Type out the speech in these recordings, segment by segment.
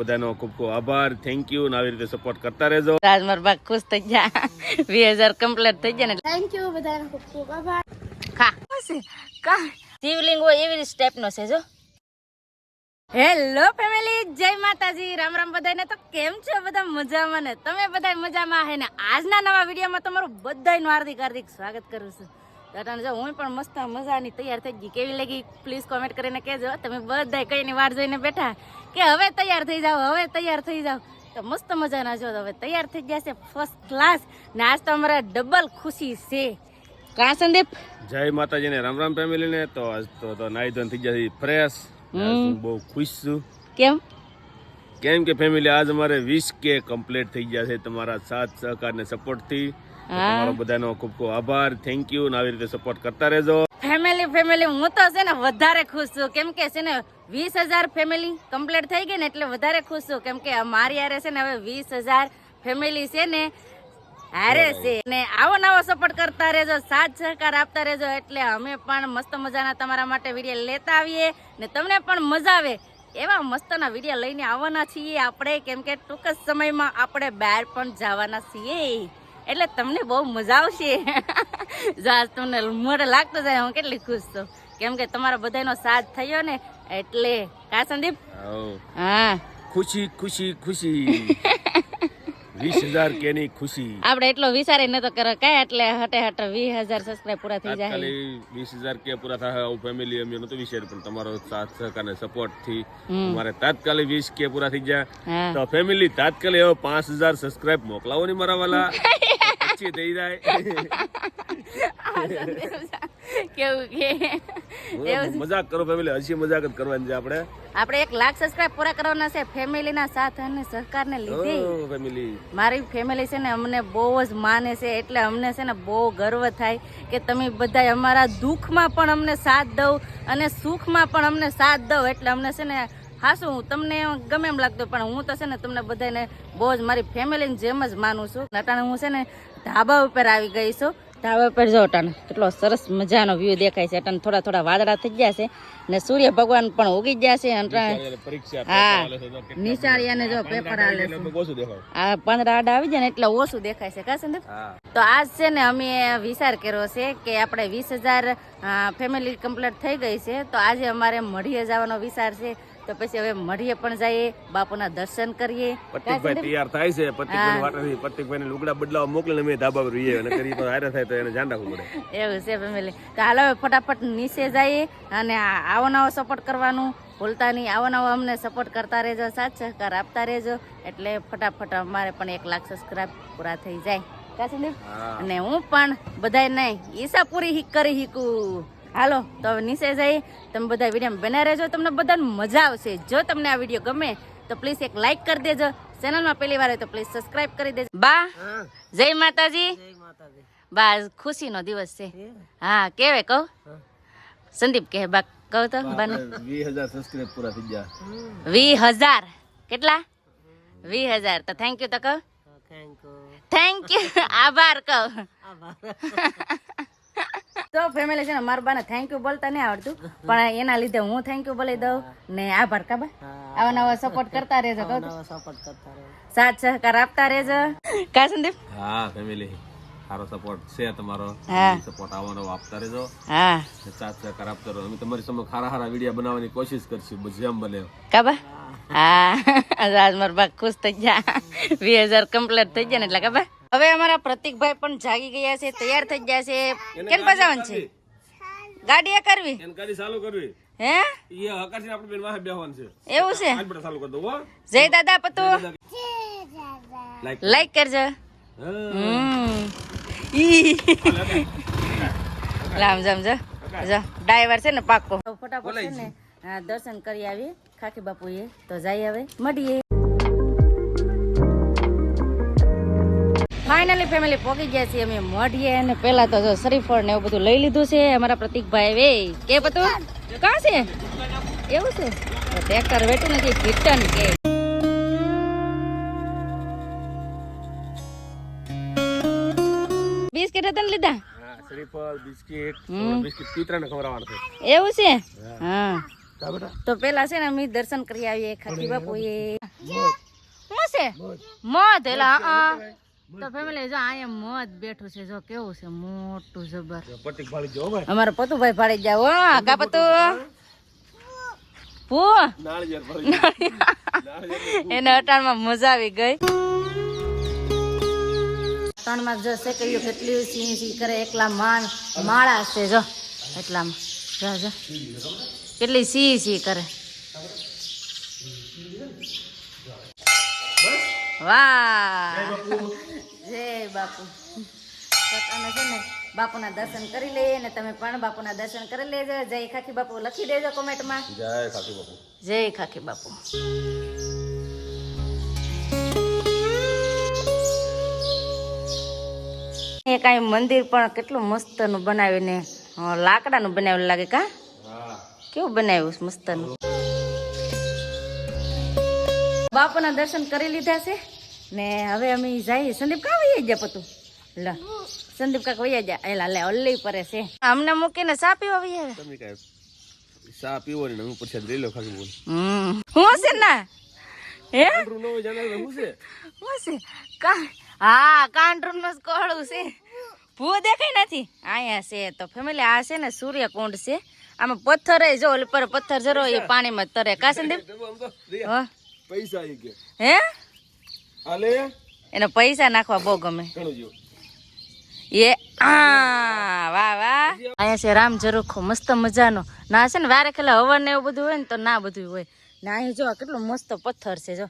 બધાનો ખૂબ ખૂબ આભાર. થેન્ક યુ અને આવી રીતે સપોર્ટ કરતા રહેજો. રાજ મારા બાગ ખુશ થઈ ગયા. વીસ હજાર કમ્પ્લીટ થઈ ગયા ને. થેન્ક યુ બધાનો ખૂબ ખૂબ આભાર. ખા. કા શિવલિંગ હોય એવી સ્ટેપ નો છે જો. હેલો ફેમિલી જય માતાજી. રામ રામ બધાને તો કેમ છો? બધા મજામાં ને? તમે બધા મજામાં હે ને? આજના નવા વિડીયોમાં તમારું બધાયનું હાર્દિક હાર્દિક સ્વાગત કરું છું. દાદાને જો હું પણ મસ્ત મજાની તૈયાર થઈ ગઈ. કેવી લાગી? પ્લીઝ કોમેન્ટ કરીને કહેજો. તમે બધા કઈની વાર જોઈને બેઠા. કે હવે તૈયાર થઈ જાઓ હવે તૈયાર થઈ જાઓ. તો મસ્ત મજાના જો હવે તૈયાર થઈ ગયા છે ફર્સ્ટ ક્લાસ ને આજ તો અમારા ડબલ ખુશી છે. કા સંદીપ? જય માતાજી ને રામ રામ ફેમિલી ને તો આજ તો તો નાઈ થઈ જશે ફ્રેશ હું બહુ ખુશ છું. કેમ? કેમ કે ફેમિલી આજ અમારે વીસ કે કમ્પ્લીટ થઈ ગયા છે તમારા સાથ સહકાર ને સપોર્ટથી. તમારો બધાનો ખૂબ ખૂબ આભાર. થેન્ક યુ ને આવી રીતે સપોર્ટ કરતા રહેજો. ફેમિલી ફેમિલી હું તો છે ને વધારે ખુશ છું. કેમ કે છે ને વીસ હજાર ફેમિલી કમ્પ્લીટ થઈ ગઈ ને એટલે વધારે ખુશ છું. કેમ કે મારી હારે છે ને હવે વીસ હજાર ફેમિલી છે ને હારે છે. ને આવો નવો સપોર્ટ કરતા રહેજો સાથ સહકાર આપતા રહેજો એટલે અમે પણ મસ્ત મજાના તમારા માટે વીડિયો લેતા આવીએ ને તમને પણ મજા આવે એવા મસ્તના વીડિયો લઈને આવવાના છીએ આપણે. કેમ કે ટૂંક જ સમયમાં આપણે બહાર પણ જવાના છીએ. એટલે તમને બહુ મજા આવશે. જો તમને મોઢે લાગતો જાય હું કેટલી ખુશ છું. કેમ કે તમારા બધાનો સાથ થયો ને એટલે કા સંદીપ? હા. ખુશી ખુશી ખુશી. વીસ હજાર કે ની ખુશી. આપણે એટલો વિચારે તો કરો. કાય એટલે હટે હટે વીસ હજાર સબસ્ક્રાઈબ પૂરા થઈ જાય. ખાલી વીસ હજાર કે પૂરા થાય આવું ફેમિલી અમે તો વિચાર પણ તમારો સાથ સહકાર ને સપોર્ટથી મારે તાત્કાલિક વીસ કે પૂરા થઈ ગયા. તો ફેમિલી તાત્કાલિક પાંચ હજાર સબસ્ક્રાઇબ મોકલાવો ની મારા વાલા. પછી થઈ જાય કેવું કે? મજાક કરો ફેમિલી હસી મજાક જ કરવાની છે આપણે. આપણે એક લાખ સબસ્ક્રાઈબ પૂરા કરવાના છે ફેમિલીના સાથ અને સહકારને લીધે ફેમિલી મારી ફેમિલી છે ને અમને બહુ જ માને છે એટલે અમને છે ને બહુ ગર્વ થાય કે તમે બધા અમારા દુઃખમાં પણ અમને સાથ દઉં અને સુખમાં પણ અમને સાથ દઉં એટલે અમને છે ને હાસું તમને ગમે એમ લાગતું પણ હું તો છે ને તમને બધાને બહુ જ મારી ફેમિલીની જેમ જ માનું છું. અટાણે હું છે ને ધાબા ઉપર આવી ગઈ છું. ધાબા ઉપર જો અટાણે કેટલો સરસ મજાનો વ્યૂ દેખાય છે. અટાણે થોડા થોડા વાદળા થઈ ગયા છે ને સૂર્ય ભગવાન પણ ઉગી ગયા છે. હા નિશાળીયાને જો પેપર આલે આ પંદર આડા આવી જાય ને એટલે ઓછું દેખાય છે કા સંદીપ તો આજ છે ને અમે વિચાર કર્યો છે કે આપણે વીસ હજાર ફેમિલી કમ્પ્લીટ થઈ ગઈ છે. તો આજે અમારે મળીએ જવાનો વિચાર છે. તો પછી હવે મળીએ પણ જઈએ બાપુના દર્શન કરીએ. પતિકભાઈ તૈયાર થાય છે પતિકભાઈ વાટેથી પતિકભાઈ લુગડા બદલાવ મોકલીને અમે ધાબા પર રહીએ અને કરી તો હારે થાય તો એને ધ્યાન રાખવું પડે. એવું છે ફેમિલી તો હાલો હવે ફટાફટ નીચે જઈએ અને આવો નવો સપોર્ટ કરવાનું. ભૂલતા નહીં આવો નવો અમને સપોર્ટ કરતા રહેજો સાથ સહકાર આપતા રહેજો. એટલે ફટાફટ અમારે પણ એક લાખ સબસ્ક્રાઇબ પૂરા થઈ જાય. કા સંદીપ અને હું પણ બધાય નહીં ઈસા પૂરી કરી હિકું હાલો તો હવે નીચે જઈએ તમે બધા વીડિયો બના રહેજો તમને બધાને મજા આવશે. જો તમને આ વીડિયો ગમે તો પ્લીઝ એક લાઈક કરી દેજો. ચેનલમાં પહેલી વાર હોય તો પ્લીઝ સબસ્ક્રાઇબ કરી દેજો. બા જય માતાજી. બા ખુશીનો દિવસ છે. હા કેવે કહું? સંદીપ કહે બા કહું તો બને. વીસ હજાર સબસ્ક્રાઇબ પૂરા થઈ ગયા. વી હજાર. કેટલા? વી હજાર. તો થેન્ક યુ તો કહું. થેન્ક યુ આભાર કહું. તો ફેમિલી છે ને મારા બાને થેન્ક યુ બોલતા નહીં આવડતું. પણ એના લીધે હું થેન્ક યુ બોલી દઉં ને આભાર કાબા આવા નવા સપોર્ટ કરતા રહેજો કહું રહેજો. સાથ સહકાર આપતા રહેજો. કા સંદીપ? હા ફેમિલી સારો સપોર્ટ છે તમારો. હા. સપોર્ટ આવવાનો આપતા રહેજો. હા. સાથ સહકાર આપતા રહો અમે તમારી સમક્ષ સારા સારા વીડિયો બનાવવાની કોશિશ કરશું. જેમ બને કાબા હા. આજ મારા બા ખુશ થઈ ગયા. વીસ હજાર કમ્પ્લીટ થઈ ગયા ને એટલે કાબા હવે અમારા પ્રતિકભાઈ પણ જાગી ગયા છે તૈયાર થઈ ગયા છે. કેમ પજાવન છે? ગાડી એ કરવી? ગાડી ચાલુ કરવી. હે? એ હકાસી આપણે બેન વાહે બેહવાનું છે. એવું છે? આજ બડા ચાલુ કરી દો હો. જય દાદા પતુ. લાઈક લાઈક કરજો. હમ. ઈ. લામ જમ જો. જો. ડ્રાઈવર છે ને પાક્કો. ફટાફટ છે ને દર્શન કરી આવી. ખાકી બાપુએ. તો જઈ હવે. મળીએ. ફાઇનલી ફેમિલી પહોંચી ગયા છીએ અમે મળીએ અને પેલા તો જો શરીફળ ને એવું બધું લઈ લીધું છે. અમારા પ્રતિકભાઈ વે કે બધું કાં છે? એવું છે? ટ્રેક્ટર વેઠું નથી કીર્તન કે. બિસ્કિટ હતા ને લીધા? હા શ્રીફળ બિસ્કિટ હમ. બિસ્કિટ પીતરાને ખવડાવવાનું છે. એવું છે? હા. જા બેટા? તો પેલા છે ને અમે દર્શન કરી આવીએ ખાકી બાપુએ. છે? મધ એટલે હા. તો ફેમિલી જો અહીંયા મોત બેઠું છે જો કેવું છે મોટું જબર. અમારો પતુભાઈ ભાડી જાવ હો કા પતુ. એને અટાણમાં મજા આવી ગઈ. ત્રણમાં જો શેકડીઓ કેટલી સિંહ સિંહ કરે એકલા માણ માળા છે જો. એટલામાં. જો જો. કેટલી સિંહ સી કરે. વાહ. જય બાપુ. તો તમે છે ને બાપુના દર્શન કરી લઈએ ને તમે પણ બાપુના દર્શન કરી લેજો. જય ખાખી બાપુ લખી દેજો કોમેન્ટમાં. જય ખાકી બાપુ. જય ખાખી બાપુ. એ કાંઈ મંદિર પણ કેટલું મસ્તનું બનાવીને લાકડાનું બનાવેલું લાગે કા? કેવું બનાવ્યું મસ્તનું? બાપુના દર્શન કરી લીધા છે. ને હવે અમે જઈએ. સંદીપ કા વૈયા જા પતું? લ. સંદીપ કાક વૈયા જા એલા લે અલ્લી પરે છે. અમને મૂકીને સા પીવા વૈયા તમે પીવો ને હું પછી લઈ લો ખાલી બોલ. હમ. હું છે ના? હે? નો જાણે હું છે? હું છે કા હા કાંડરૂ નો કોળું છે. ભૂ દેખાય નથી. અહીંયા છે તો ફેમિલી આ છે ને સૂર્યકુંડ છે. આમાં પથ્થર જો ઓલી પર પથ્થર જરો એ પાણીમાં તરે. કા સંદીપ? હા હ? પૈસા એ કે. હે? આલે એને પૈસા નાખવા બહુ ગમે. એ આ વાહ વાહ. અહીંયા છે રામ ઝરૂખો મસ્ત મજાનો. ના છે ને વારે ખેલા હવન ને એવું બધું હોય ને તો ના બધું હોય. ના અહીં જો કેટલો મસ્ત પથ્થર છે જો.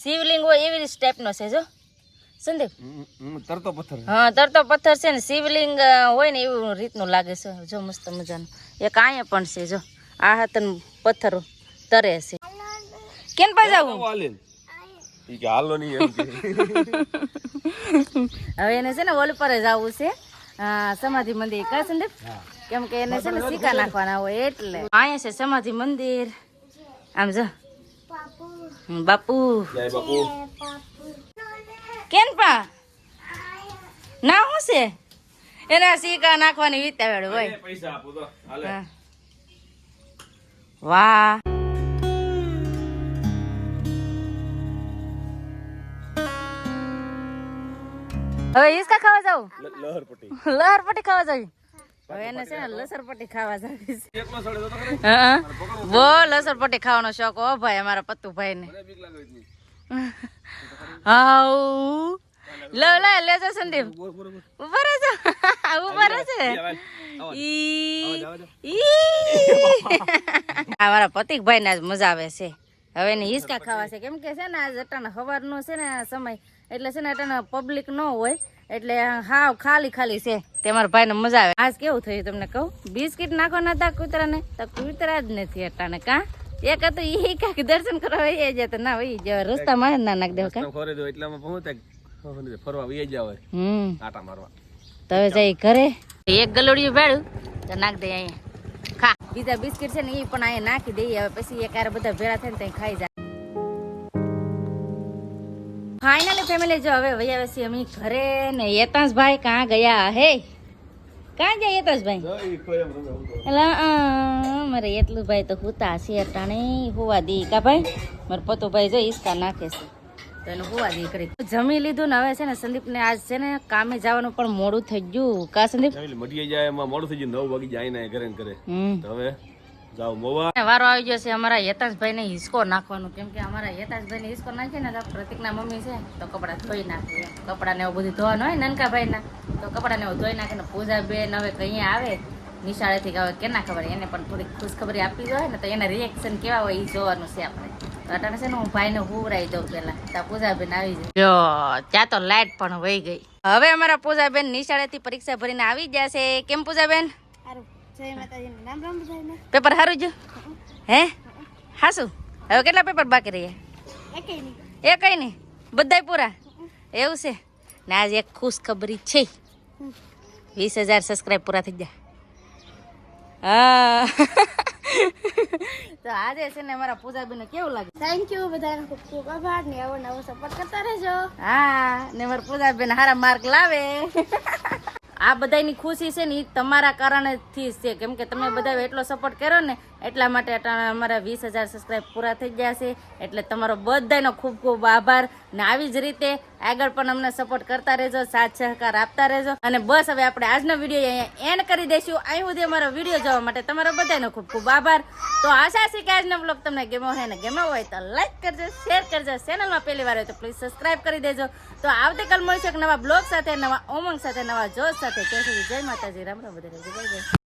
શિવલિંગ હોય એવી સ્ટેપનો છે જો. સંદીપ? તરતો પથ્થર હા તરતો પથ્થર છે ને શિવલિંગ હોય ને એવું રીતનું લાગે છે જો મસ્ત મજાનું. એક અહીંયા પણ છે જો. આ હાથન પથ્થરો તરે છે. કેન પા જાવું આલે ઈ કે હાલો નહીં એમ કે. હવે એને છે ને ઓલ પર જવું છે. સમાધિ મંદિર. કા સંદીપ કેમ કે એને છે ને સિક્કા નાખવાના હોય એટલે. અહીંયા છે સમાધિ મંદિર. આમ જો. બાપુ. બાપુ. કેન પા? ના શું છે? એના સિક્કા નાખવાની વિતાવેડ હોય. પૈસા આપો તો. હાલે. વાહ. હવે હિસકા ખાવા જાવ લહરપટી લહરપટી ખાવા જાવી હવે એને છે ને લસરપટ્ટી ખાવા જાવી છે. હા. બો લસરપટ્ટી ખાવાનો શોખ હો ભાઈ અમારા પત્તુભાઈ ને હાઉ. લો લે લેજો સંદીપ. ઉપર બોર ઉપર ઊભા રહેજો ઊભા રહેશે ઈ ઈ. આ પતિકભાઈ ને આજ મજા આવે છે. હવે એને હિસકા ખાવા છે. કેમ કે છે ને આજ અટાણે સવારનો છે ને આ સમય. એટલે છે ને અટાણે પબ્લિક ન હોય એટલે હાવ ખાલી ખાલી છે. તમારા ભાઈ ભાઈને મજા આવે. આજ કેવું થયું તમને કહું? બિસ્કિટ નાખવાના હતા કૂતરાને તો કૂતરા જ નથી અટાણે કા? એક તો એ કાંક દર્શન કરવા વહી જાય તો ના વહી જાય રસ્તામાં જ ના નાખ દેવ કા? ખોરે દો એટલામાં પહોંચે ફરવા વહી જાવ હમ. આટા મારવા. તો હવે જઈ ઘરે. એક ગલોડિયું ભેળું તો નાખ દે અહીંયા. ખા. બીજા બિસ્કિટ છે ને એ પણ અહીંયા નાખી દઈએ. હવે પછી એક હારે બધા ભેળા થઈને ત્યાં ખાઈ જાય ફાઇનલી ફેમિલી જો હવે વૈયા છીએ અમે ઘરે ને યતાંશ ભાઈ કાં ગયા હે? કાં ગયા યતાંશ ભાઈ જય ખોયમ રમે હું તો. એલા મારે એટલું ભાઈ તો હુતા છે અટાણે હોવા દી. કા ભાઈ? મારે પતુભાઈ જો ઈસકા નાખે છે. તો એને હુવા દી કરી. જમી લીધું ને હવે છે ને સંદીપ ને આજ છે ને કામે જવાનું પણ મોડું થઈ ગયું. કા સંદીપ? એટલે જાય એમાં મોડું થઈ ગયું નવ વાગી જાય ને ઘરે ઘરે. હવે જાવ મોવા. વારો આવી ગયો છે અમારા યતાશભાઈ ને હિસકો નાખવાનો. કેમ કે અમારા યતાશભાઈ ને હિસકો નાખીએ ને તો પ્રતિકના મમ્મી છે તો કપડા ધોઈ નાખે. કપડા ને એવું બધું ધોવાનું હોય નનકાભાઈ ના તો કપડા ને એવું ધોઈ નાખે ને પૂજા બેન હવે કઈ આવે. નિશાળેથી કે ના ખબર એને પણ થોડીક ખુશખબરી આપી હોય ને તો એના રિએક્શન કેવા હોય એ જોવાનું છે આપણે. તો અટાણે છે ને હું ભાઈને હુવરાઈ દઉં પેલા તો પૂજાબેન આવી જાય. જો ત્યાં તો લાઈટ પણ વહી ગઈ. હવે અમારા પૂજાબેન નિશાળેથી પરીક્ષા ભરીને આવી જશે કેમ પૂજાબેન? પેપર સારું જો? હે? હાસું? હવે કેટલા પેપર બાકી રહ્યા? એ કઈ નહીં? બધાય પૂરા? એવું છે? ને આજે એક ખુશ ખબરી છે. વીસ હજાર સબસ્ક્રાઈબ પૂરા થઈ ગયા. હા. તો આજે છે ને અમારા પૂજાબેન કેવું લાગે? થેન્ક યુ બધાને ખૂબ ખૂબ આભાર. ને આવો નવો સપોર્ટ કરતા રહેજો. હા ને મારા પૂજાબેન હારા માર્ક લાવે. આ બધાની ખુશી છે ને એ તમારા કારણેથી જ છે. કેમ કે તમે બધા એટલો સપોર્ટ કર્યો ને, એટલા માટે અમારા વીસ હજાર સબસ્ક્રાઈબ પૂરા થઈ ગયા છે. એટલે તમારો બધાનો ખૂબ ખૂબ આભાર ને આવી જ રીતે આગળ પણ અમને સપોર્ટ કરતા રહેજો, સાથ સહકાર આપતા રહેજો. અને બસ હવે આપણે આજનો વીડિયો અહીંયા એન્ડ કરી દઈશું. અહીં સુધી અમારો વીડિયો જોવા માટે તમારો બધાનો ખૂબ ખૂબ આભાર. તો આશા છે કે આજનો બ્લોગ તમને ગેમો હોય ને ગેમો હોય તો લાઈક કરજો શેર કરજો. ચેનલમાં પહેલી વાર હોય તો પ્લીઝ સબસ્ક્રાઇબ કરી દેજો. તો આવતીકાલ મળશે એક નવા બ્લોગ સાથે, નવા ઉમંગ સાથે, નવા જોશ સાથે. ત્યાં સુધી જય માતાજી રામ રામ બધા જય બાય